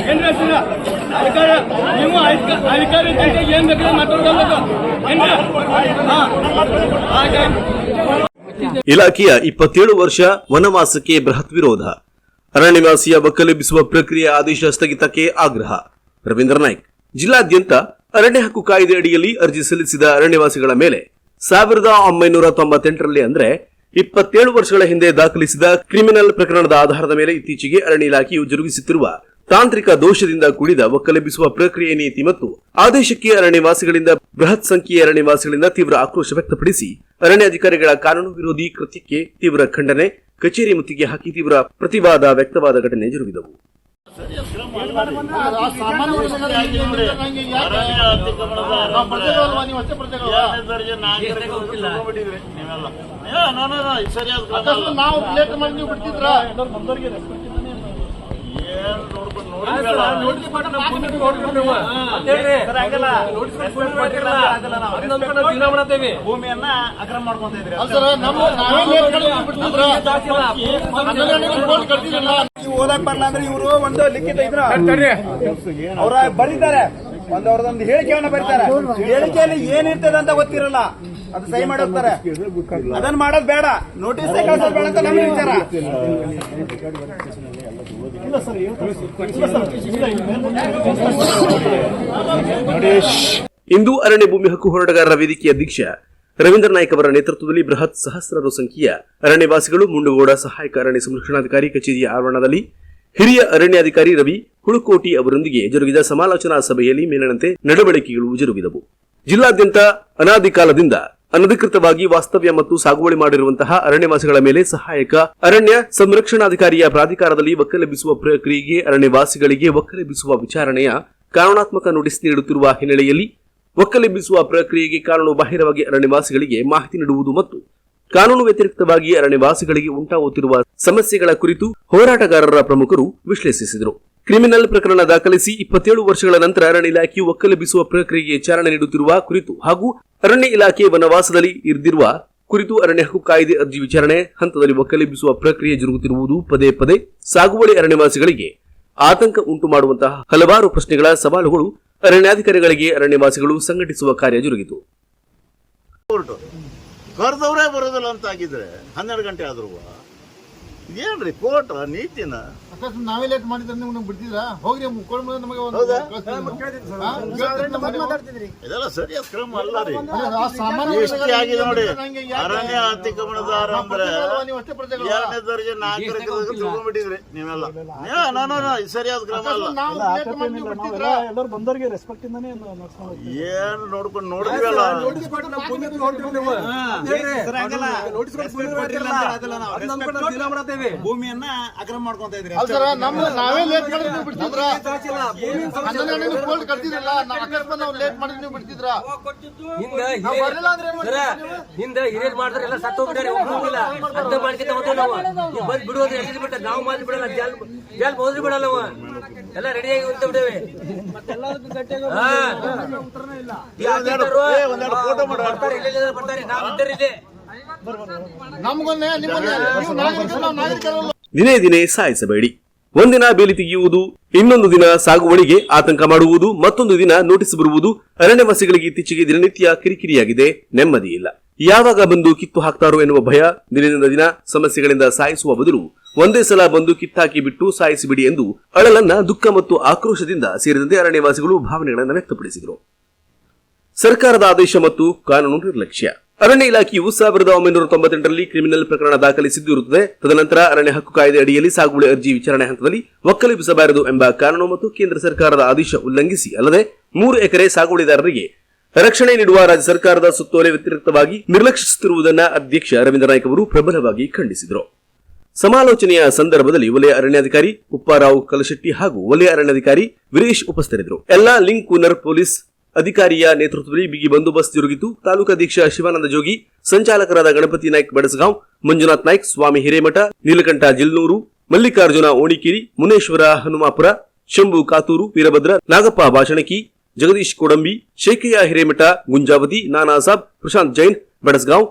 ಏನ್ ಅಧಿಕಾರ ಏನ್ ಇಲಾಖೆಯ ಇಪ್ಪತ್ತೇಳು ವರ್ಷ ವನವಾಸಕ್ಕೆ ಬೃಹತ್ ವಿರೋಧ. ಅರಣ್ಯವಾಸಿಯ ಒಕ್ಕಲೆಬ್ಬಿಸುವ ಪ್ರಕ್ರಿಯೆ ಆದೇಶ ಸ್ಥಗಿತಕ್ಕೆ ಆಗ್ರಹ. ರವೀಂದ್ರ ನಾಯ್ಕ್. ಜಿಲ್ಲಾದ್ಯಂತ ಅರಣ್ಯ ಹಕ್ಕು ಕಾಯ್ದೆ ಅಡಿಯಲ್ಲಿ ಅರ್ಜಿ ಸಲ್ಲಿಸಿದ ಅರಣ್ಯವಾಸಿಗಳ ಮೇಲೆ ಸಾವಿರದ ಒಂಬೈನೂರ ತೊಂಬತ್ತೆಂಟರಲ್ಲಿ ಅಂದ್ರೆ ಇಪ್ಪತ್ತೇಳು ವರ್ಷಗಳ ಹಿಂದೆ ದಾಖಲಿಸಿದ ಕ್ರಿಮಿನಲ್ ಪ್ರಕರಣದ ಆಧಾರದ ಮೇಲೆ ಇತ್ತೀಚೆಗೆ ಅರಣ್ಯ ಇಲಾಖೆಯು ಜರುಗಿಸುತ್ತಿರುವ ತಾಂತ್ರಿಕ ದೋಷದಿಂದ ಕೂಡಿದ ಒಕ್ಕಲೆಬ್ಬಿಸುವ ಪ್ರಕ್ರಿಯೆ ನೀತಿ ಮತ್ತು ಆದೇಶಕ್ಕೆ ಅರಣ್ಯವಾಸಿಗಳಿಂದ ಬೃಹತ್ ಸಂಖ್ಯೆಯ ಅರಣ್ಯವಾಸಿಗಳಿಂದ ತೀವ್ರ ಆಕ್ರೋಶ ವ್ಯಕ್ತಪಡಿಸಿ ಅರಣ್ಯ ಅಧಿಕಾರಿಗಳ ಕಾನೂನು ವಿರೋಧಿ ಕೃತ್ಯಕ್ಕೆ ತೀವ್ರ ಖಂಡನೆ ಕಚೇರಿ ಮುತ್ತಿಗೆ ಹಾಕಿ ತೀವ್ರ ಪ್ರತಿವಾದ ವ್ಯಕ್ತವಾದ ಘಟನೆ ಜರುಗಿದವು. ನಾವು ಲೇಟ್ ಮಾಡಿ ನೀವು ಬಿಡ್ತಿದ್ರ ಭೂಮಿಯನ್ನ ಅಕ್ರಮ ಮಾಡ್ಕೊಂತ ಇದ್ರಿ ಓದಕ್ ಬರಲ್ಲ ಅಂದ್ರೆ ಇವರು ಒಂದು ಲಿಖಿತ ಇದ್ರ ಅವ್ರ ಬರೀತಾರೆ ಒಂದ್ ಅವ್ರದೊಂದು ಹೇಳಿಕೆಯನ್ನ ಬರೀತಾರೆ ಹೇಳಿಕೆಯಲ್ಲಿ ಏನಿರ್ತದೆ ಅಂತ ಗೊತ್ತಿರಲ್ಲ ಅದು ಸಹಿ ಅದನ್ನ ಮಾಡೋದ್ ಬೇಡ. ನೋಟಿಸ್ ಕಳ್ಸೋದ್ ಬೇಡ ಅಂತ ನಮ್ಮ ವಿಚಾರ. ಇಂದು ಅರಣ್ಯ ಭೂಮಿ ಹಕ್ಕು ಹೋರಾಟಗಾರರ ವೇದಿಕೆಯ ಅಧ್ಯಕ್ಷ ರವೀಂದ್ರ ನಾಯ್ಕ ಅವರ ನೇತೃತ್ವದಲ್ಲಿ ಬೃಹತ್ ಸಹಸ್ರಾರು ಸಂಖ್ಯೆಯ ಅರಣ್ಯವಾಸಿಗಳು ಮುಂಡುಗೋಡ ಸಹಾಯಕ ಅರಣ್ಯ ಸಂರಕ್ಷಣಾಧಿಕಾರಿ ಕಚೇರಿಯ ಆವರಣದಲ್ಲಿ ಹಿರಿಯ ಅರಣ್ಯಾಧಿಕಾರಿ ರವಿ ಹುಳುಕೋಟಿ ಅವರೊಂದಿಗೆ ಜರುಗಿದ ಸಮಾಲೋಚನಾ ಸಭೆಯಲ್ಲಿ ಮೇಲಿನಂತೆ ನಡವಳಿಕೆಗಳು ಜರುಗಿದವು. ಜಿಲ್ಲಾದ್ಯಂತ ಅನಾದಿ ಕಾಲದಿಂದ ಅನಧಿಕೃತವಾಗಿ ವಾಸ್ತವ್ಯ ಮತ್ತು ಸಾಗುವಳಿ ಮಾಡಿರುವಂತಹ ಅರಣ್ಯವಾಸಿಗಳ ಮೇಲೆ ಸಹಾಯಕ ಅರಣ್ಯ ಸಂರಕ್ಷಣಾಧಿಕಾರಿಯ ಪ್ರಾಧಿಕಾರದಲ್ಲಿ ಒಕ್ಕಲೆಬ್ಬಿಸುವ ಪ್ರಕ್ರಿಯೆಗೆ ಅರಣ್ಯವಾಸಿಗಳಿಗೆ ಒಕ್ಕಲೆಬ್ಬಿಸುವ ವಿಚಾರಣೆಯ ಕಾರಣಾತ್ಮಕ ನೋಟಿಸ್ ನೀಡುತ್ತಿರುವ ಹಿನ್ನೆಲೆಯಲ್ಲಿ ಒಕ್ಕಲೆಬ್ಬಿಸುವ ಪ್ರಕ್ರಿಯೆಗೆ ಕಾನೂನು ಬಾಹಿರವಾಗಿ ಅರಣ್ಯವಾಸಿಗಳಿಗೆ ಮಾಹಿತಿ ನೀಡುವುದು ಮತ್ತು ಕಾನೂನು ವ್ಯತಿರಿಕ್ತವಾಗಿ ಅರಣ್ಯವಾಸಿಗಳಿಗೆ ಉಂಟಾಗುತ್ತಿರುವ ಸಮಸ್ಯೆಗಳ ಕುರಿತು ಹೋರಾಟಗಾರರ ಪ್ರಮುಖರು ವಿಶ್ಲೇಷಿಸಿದರು. ಕ್ರಿಮಿನಲ್ ಪ್ರಕರಣ ದಾಖಲಿಸಿ ಇಪ್ಪತ್ತೇಳು ವರ್ಷಗಳ ನಂತರ ಅರಣ್ಯ ಇಲಾಖೆಯು ಒಕ್ಕಲೆಬ್ಬಿಸುವ ಪ್ರಕ್ರಿಯೆಗೆ ಚಾಲನೆ ನೀಡುತ್ತಿರುವ ಕುರಿತು ಹಾಗೂ ಅರಣ್ಯ ಇಲಾಖೆ ವನವಾಸದಲ್ಲಿ ಇರಿದಿರುವ ಕುರಿತು ಅರಣ್ಯ ಹಕ್ಕು ಕಾಯ್ದೆ ಅರ್ಜಿ ವಿಚಾರಣೆ, ಹಂತದಲ್ಲಿ ಒಕ್ಕಲೆಬ್ಬಿಸುವ ಪ್ರಕ್ರಿಯೆ ಜರುಗುತ್ತಿರುವುದು ಪದೇ ಪದೇ ಸಾಗುವಳಿ ಅರಣ್ಯವಾಸಿಗಳಿಗೆ ಆತಂಕ ಉಂಟು ಮಾಡುವಂತಹ ಹಲವಾರು ಪ್ರಶ್ನೆಗಳ ಸವಾಲುಗಳು ಅರಣ್ಯಾಧಿಕಾರಿಗಳಿಗೆ ಅರಣ್ಯವಾಸಿಗಳು ಸಂಘಟಿಸುವ ಕಾರ್ಯ ಜರುಗಿತು. ಕರೆದವರೇ ಬರೋದಿಲ್ಲ ಅಂತ ಆಗಿದ್ರೆ ಹನ್ನೆರಡು ಗಂಟೆ ಆದ್ರೂ. ಏನ್ರಿ ಕೋರ್ಟ್ ನೀತಿನ? ಅಕಸ್ಮಾತ್ ನಾವೇ ಲೇಟ್ ಮಾಡಿದ್ರೆ ನೀವು ನಮ್ಗೆ ಬಿಡ್ತಿದ್ರ ಹೋಗ್ರಿ ಮುಂದೆ ನಮಗೆ ಒಂದು ಹೌದಾ? ನಾವು. ಹಾ? ಇದೆಲ್ಲ ಸರಿಯಾದ ಕ್ರಮ ಅಲ್ಲ ರೀ. ಆ ಸಾಮಾನ್ಯ ಎಷ್ಟೇ ಆಗಿದೆ ನೋಡಿ. ನಂಗೆ? ಯಾಕೆ- ಅರಣ್ಯ ಅತಿಕ್ರಮಣದಾರ ಅಂದ್ರೆ ನೀವು ಅಷ್ಟೇ ಪ್ರಜೆಗಳು? ಎರಡನೇ ದರ್ಜೆ ನಾಲ್ಕರ ತಿಳ್ಕೊಂಡ್ಬಿಟ್ಟಿದ್ರಿ ನೀವೆಲ್ಲ. ಏ, ಇದು ಸರಿಯಾದ ಕ್ರಮ ಅಲ್ಲ. ನಾವು ಲೇಟ್ ಮಾಡಿ ನೀವು ಎಲ್ಲರೂ ಬಂದವರಿಗೆ ರೆಸ್ಪೆಕ್ಟ್ ಇಂದಾನೆ ನಡ್ಸ್ಕೊಂಡು ಏನ್ ನೋಡ್ಕೊಂಡು ನೋಡಿದ್ವಲ್ಲ ಭೂಮಿಯನ್ನ ಅಕ್ರಮ ಮಾಡ್ಕೊಂತ ಇದ್ರಿ ಸರ್ ನಮ್ಮ ನಾವೇ ಲೇಟ್ ಮಾಡಿದ್ರೆ ನೀವು ಬಿಡ್ತಿದ್ರ? ಹನ್ನೊಂದು ಗಂಟೆಗೆ ಫೋನ್ ಕಳ್ಸಿದ್ರಲ್ಲ ನಾವು ಅಕಸ್ಮಾತ್ ನಾವು ಲೇಟ್ ಮಾಡಿದ್ರೆ ನೀವು ಬಿಡ್ತಿದ್ರ? ಹಿಂದ ನಾವು ಬರಲಿಲ್ಲ ಅಂದ್ರೆ ಏನ್ ಸರ ಹಿಂದ ಹಿರಿಯರ್ ಮಾಡಿದ್ರೆ ಎಲ್ಲ ಸತ್ತು ಹೋಗ್ಬಿಟ್ಟಾರೆ ಒಬ್ಬರಿಲ್ಲ ಅರ್ಧ ಮಾಡ್ಕೊಂತ ಹೋಗ್ತೇವೆ ನಾವು. ನೀವು ಬಂದ್ ಬಿಡೋದು ಎಲ್ಲಿ ಬಿಟ್ಟ ನಾವು ಮಾಡಿ ಬಿಡಲ್ಲ ಜಾಲ್ ಜಾಲ್ ಹೋದ್ರಿ ಬಿಡಲ್ಲ ಅವ ಎಲ್ಲ ರೆಡಿಯಾಗಿ ಉಂತ ಬಿಡೇವೆ ಹಾ. ಬರ್ತಾರೆ ಇಲ್ಲ. ಬರ್ತಾರೆ ನಾವು ದಿನೇ ದಿನೇ ಸಾಯಿಸಬೇಡಿ. ಒಂದಿನ ಬೇಲಿ ತೆಗೆಯುವುದು, ಇನ್ನೊಂದು ದಿನ ಸಾಗುವಳಿಗೆ ಆತಂಕ ಮಾಡುವುದು, ಮತ್ತೊಂದು ದಿನ ನೋಟಿಸ್ ಬರುವುದು ಅರಣ್ಯವಾಸಿಗಳಿಗೆ ಇತ್ತೀಚೆಗೆ ದಿನನಿತ್ಯ ಕಿರಿಕಿರಿಯಾಗಿದೆ. ನೆಮ್ಮದಿ ಇಲ್ಲ. ಯಾವಾಗ ಬಂದು ಕಿತ್ತು ಹಾಕ್ತಾರೋ ಎನ್ನುವ ಭಯ ದಿನದಿಂದ ದಿನ ಸಮಸ್ಯೆಗಳಿಂದ ಸಾಯಿಸುವ ಬದಲು ಒಂದೇ ಸಲ ಬಂದು ಕಿತ್ತಾಕಿ ಬಿಟ್ಟು ಸಾಯಿಸಿಬಿಡಿ ಎಂದು ಅಳಲನ್ನ ದುಃಖ ಮತ್ತು ಆಕ್ರೋಶದಿಂದ ಸೇರಿದಂತೆ ಅರಣ್ಯವಾಸಿಗಳು ಭಾವನೆಗಳನ್ನು ವ್ಯಕ್ತಪಡಿಸಿದರು. ಸರ್ಕಾರದ ಆದೇಶ ಮತ್ತು ಕಾನೂನು ನಿರ್ಲಕ್ಷ್ಯ. ಅರಣ್ಯ ಇಲಾಖೆಯು ಸಾವಿರದ ಒಂಬೈನೂರ ತೊಂಬತ್ತೆಂಟರಲ್ಲಿ ಕ್ರಿಮಿನಲ್ ಪ್ರಕರಣ ದಾಖಲಿಸಿದ್ದು ಇರುತ್ತದೆ ತದನಂತರ ಅರಣ್ಯ ಹಕ್ಕು ಕಾಯ್ದೆ ಅಡಿಯಲ್ಲಿ ಸಾಗುವಳಿ ಅರ್ಜಿ ವಿಚಾರಣೆ ಹಂತದಲ್ಲಿ ಒಕ್ಕಲಿಬಿಸಬಾರದು ಎಂಬ ಕಾನೂನು ಮತ್ತು ಕೇಂದ್ರ ಸರ್ಕಾರದ ಆದೇಶ ಉಲ್ಲಂಘಿಸಿ ಅಲ್ಲದೆ ಮೂರು ಎಕರೆ ಸಾಗುವಳಿದಾರರಿಗೆ ರಕ್ಷಣೆ ನೀಡುವ ರಾಜ್ಯ ಸರ್ಕಾರದ ಸುತ್ತೋಲೆ ವ್ಯತಿರಿಕ್ತವಾಗಿ ನಿರ್ಲಕ್ಷಿಸುತ್ತಿರುವುದನ್ನು ಅಧ್ಯಕ್ಷ ರವೀಂದ್ರ ನಾಯ್ಕ ಅವರು ಪ್ರಬಲವಾಗಿ ಖಂಡಿಸಿದರು. ಸಮಾಲೋಚನೆಯ ಸಂದರ್ಭದಲ್ಲಿ ವಲಯ ಅರಣ್ಯಾಧಿಕಾರಿ ಉಪ್ಪಾರಾವ್ ಕಲಶೆಟ್ಟಿ ಹಾಗೂ ವಲಯ ಅರಣ್ಯಾಧಿಕಾರಿ ವೀರೇಶ್ ಉಪಸ್ಥಿತರಿದ್ದರು. ಎಲ್ಲಾ ಲಿಂಕ್ ಕೂನರ್ ಪೊಲೀಸ್ ಅಧಿಕಾರಿಯ ನೇತೃತ್ವದಲ್ಲಿ ಬಿಗಿ ಬಂದೋಬಸ್ತ್ ಜರುಗಿತು. ತಾಲೂಕಾಧ್ಯಕ್ಷ ಶಿವಾನಂದ ಜೋಗಿ, ಸಂಚಾಲಕರಾದ ಗಣಪತಿ ನಾಯ್ಕ ಬಡಸಗಾಂವ್, ಮಂಜುನಾಥ್ ನಾಯ್ಕ್, ಸ್ವಾಮಿ ಹಿರೇಮಠ, ನೀಲಕಂಠ ಜಿಲ್ನೂರು ಮಲ್ಲಿಕಾರ್ಜುನ ಓಣಿಕೇರಿ, ಮುನೇಶ್ವರ ಹನುಮಾಪುರ, ಶಂಭು ಕಾತೂರು, ವೀರಭದ್ರ, ನಾಗಪ್ಪ ಭಾಷಣಕಿ, ಜಗದೀಶ್ ಕೋಡಂಬಿ, ಶೇಖಯ್ಯ ಹಿರೇಮಠ, ಗುಂಜಾವತಿ ನಾನಾಸಾಬ್ ಪ್ರಶಾಂತ್ ಜೈನ್, ಬಡಸಗಾಂವ್,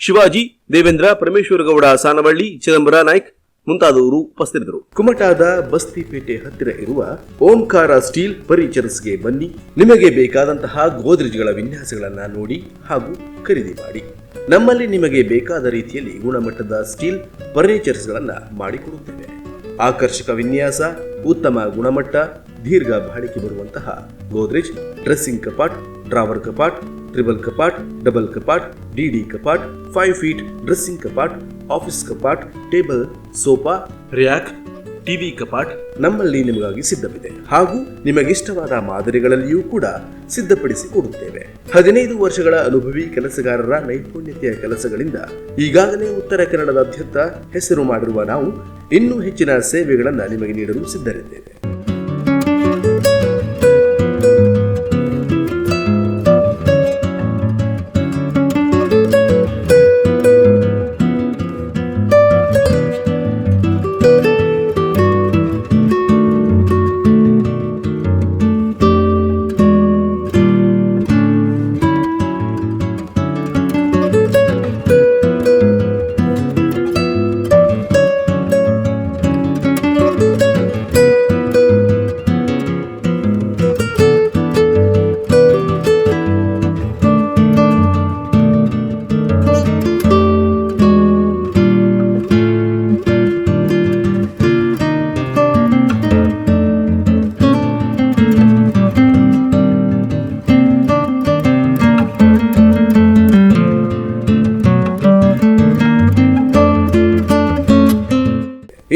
ಶಿವಾಜಿ, ದೇವೇಂದ್ರ ಪರಮೇಶ್ವರ ಗೌಡ ಸಾನವಳ್ಳಿ, ಚಿದಂಬರ ನಾಯ್ಕ್ ಮುಂತಾದವರು ಉಪಸ್ಥಿತರು ಕುಮಟಾದ ಬಸ್ತಿಪೇಟೆ ಹತ್ತಿರ ಇರುವ ಓಂಕಾರ ಸ್ಟೀಲ್ ಫರ್ನಿಚರ್ಸ್ಗೆ ಬನ್ನಿ. ನಿಮಗೆ ಬೇಕಾದಂತಹ ಗೋದ್ರೇಜ್ಗಳ ವಿನ್ಯಾಸಗಳನ್ನ ನೋಡಿ ಹಾಗೂ ಖರೀದಿ ಮಾಡಿ. ನಮ್ಮಲ್ಲಿ ನಿಮಗೆ ಬೇಕಾದ ರೀತಿಯಲ್ಲಿ ಗುಣಮಟ್ಟದ ಸ್ಟೀಲ್ ಫರ್ನಿಚರ್ಸ್ಗಳನ್ನು ಮಾಡಿಕೊಡುತ್ತೇವೆ. ಆಕರ್ಷಕ ವಿನ್ಯಾಸ, ಉತ್ತಮ ಗುಣಮಟ್ಟ, ದೀರ್ಘ ಬಾಳಿಕೆ ಬರುವಂತಹ ಗೋದ್ರೇಜ್, ಡ್ರೆಸ್ಸಿಂಗ್ ಕಪಾಟ್, ಡ್ರಾವರ್ ಕಪಾಟ್ ಟ್ರಿಬಲ್ ಕಪಾಟ್ ಡಬಲ್ ಕಪಾಟ್ ಡಿಡಿ ಕಪಾಟ್ ಫೈವ್ ಫೀಟ್ ಡ್ರೆಸ್ಸಿಂಗ್ ಕಪಾಟ್ ಆಫೀಸ್ ಕಪಾಟ್ ಟೇಬಲ್ ಸೋಫಾ ರ್ಯಾಕ್ ಟಿವಿ ಕಪಾಟ್ ನಮ್ಮಲ್ಲಿ ನಿಮಗಾಗಿ ಸಿದ್ಧವಿದೆ. ಹಾಗೂ ನಿಮಗಿಷ್ಟವಾದ ಮಾದರಿಗಳಲ್ಲಿಯೂ ಕೂಡ ಸಿದ್ಧಪಡಿಸಿ ಕೊಡುತ್ತೇವೆ. ಹದಿನೈದು ವರ್ಷಗಳ ಅನುಭವಿ ಕೆಲಸಗಾರರ ನೈಪುಣ್ಯತೆಯ ಕೆಲಸಗಳಿಂದ ಈಗಾಗಲೇ ಉತ್ತರ ಕನ್ನಡದಾದ್ಯಂತ ಹೆಸರು ಮಾಡಿರುವ ನಾವು ಇನ್ನೂ ಹೆಚ್ಚಿನ ಸೇವೆಗಳನ್ನು ನಿಮಗೆ ನೀಡಲು ಸಿದ್ಧರಿದ್ದೇವೆ.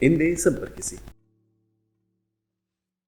ಹಿಂದೆ ಸಂಪರ್ಕಿಸಿ